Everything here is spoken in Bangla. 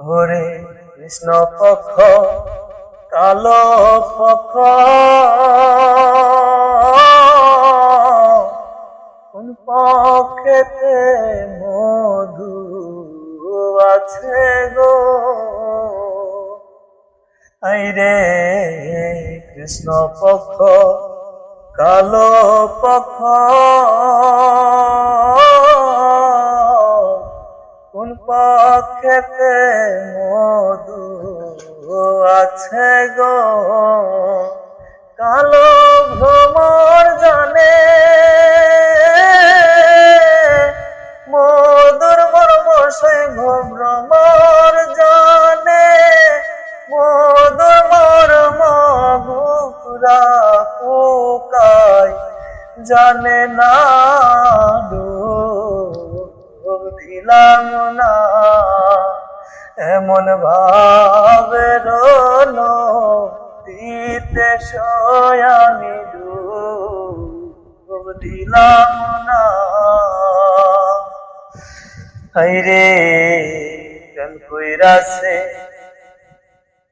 ওরে কৃষ্ণ পক্ষ, কালো পক্ষ। কোন পক্ষেতে মধু আছে গো? আইরে কৃষ্ণ পক্ষ, কালো পক্ষ। কোন মধু আছে গো। কালো ভ্রমর জানে মধুর মর্ম সেই ভ্রমর জানে। মধুর মর্ম ঘুরা পোকায় জানে না দিলাম না। এমন ভাবে দিতে সয়ানি ডুব দিলাম না। হাইরে কেন কইরাছে